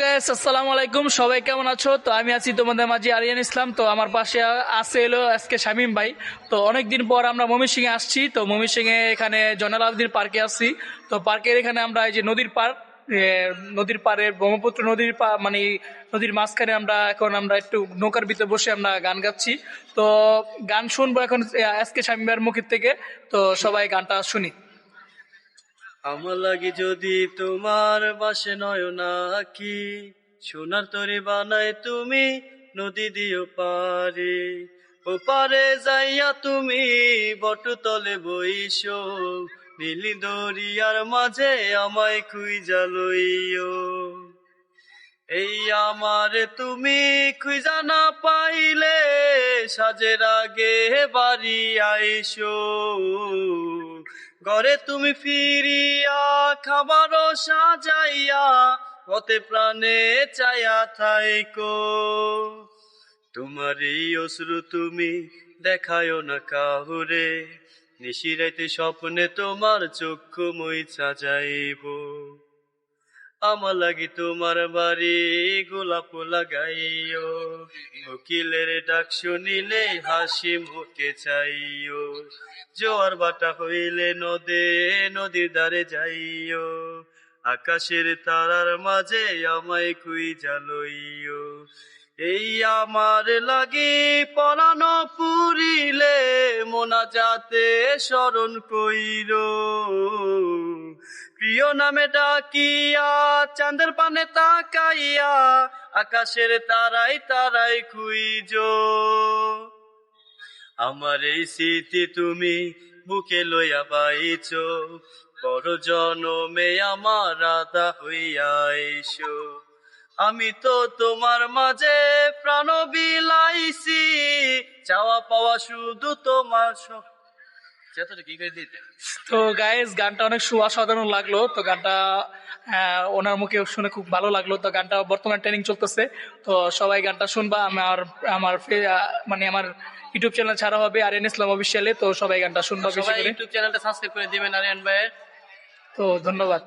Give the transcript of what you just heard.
Guys আসসালামু আলাইকুম সবাই কেমন আছো? তো আমি আছি তোমাদের মাঝে আরিয়ান ইসলাম। তো আমার পাশে আছে এলো আজকে শামীম ভাই। তো অনেকদিন পর আমরা ময়মনসিংহে আসছি। তো ময়মনসিংহে এখানে জয়নাল আবদিন পার্কে আসছি। তো পার্কের এখানে আমরা এই যে নদীর পার নদীর পাড়ে ব্রহ্মপুত্র নদীর মানে নদীর মাঝখানে আমরা এখন আমরা একটু নৌকার ভিতরে বসে আমরা গান গাচ্ছি। তো গান শুনব এখন আজকে শামীম ভাইয়ের মুখের থেকে। তো সবাই গানটা শুনি। আমার লাগি যদি তোমার বাসে নয় নাকি, সোনার তরে বানায় তুমি নদী দিও পারে। ও পারে যাইয়া তুমি বটতলে বইসো নীলি দরিয়ার মাঝে আমায় খুইজা লইও। এই আমারে তুমি খুঁজা না পাইলে সাজের আগে বাড়ি আইসো। ঘরে তুমি ফিরিয়া খাবার সাজাইয়া পথে প্রাণে চায়া থাইকো। তোমার এই অশ্রু তুমি দেখায়ও না কাহুরে, নিশিরাইতে স্বপ্নে তোমার চক্ষু মই যাইব আমার লাগি তোমার বাড়ি, গোলাপ লাগাইও। উকিলের ডাক শুনিলে হাসি মুখে চাইও। জোয়ার বাটা হইলে নদে, নদীর দ্বারে যাইও। আকাশের তারার মাঝে আমায় কুই জালইও এই আমার লাগি পরানো পুরিলে মোনা যাতে স্মরণ কইরো। প্রিয় নামে ডাকিয়া, চাঁদের পানে তাকাইয়া, আকাশের তারাই তারাই খুইজ। আমার এই স্মৃতি তুমি বুকে লইয়া পাইছ বড় জনমে আমার আদা হইয়া আইসো। আমি তো তোমার মাঝে প্রাণ বিলাইছি চাওয়া পাওয়া শুধু তোমার তো গাইজ গানটা অনেক সুঅসাধারণ লাগল। তো গানটা ওনার মুখে শুনে খুব ভালো লাগল। তো গানটা বর্তমানে ট্রেনিং চলতেছে। তো সবাই গানটা শুনবা। আমার আমার মানে আমার ইউটিউব চ্যানেল ছাড়া হবে আর এন ইসলাম অফিসিয়ালে তো সবাই গানটা শুনবা ইউটিউব চ্যানেলটা সাবস্ক্রাইব করে দিবেন আরিয়ান ভাইয়ের। তো ধন্যবাদ।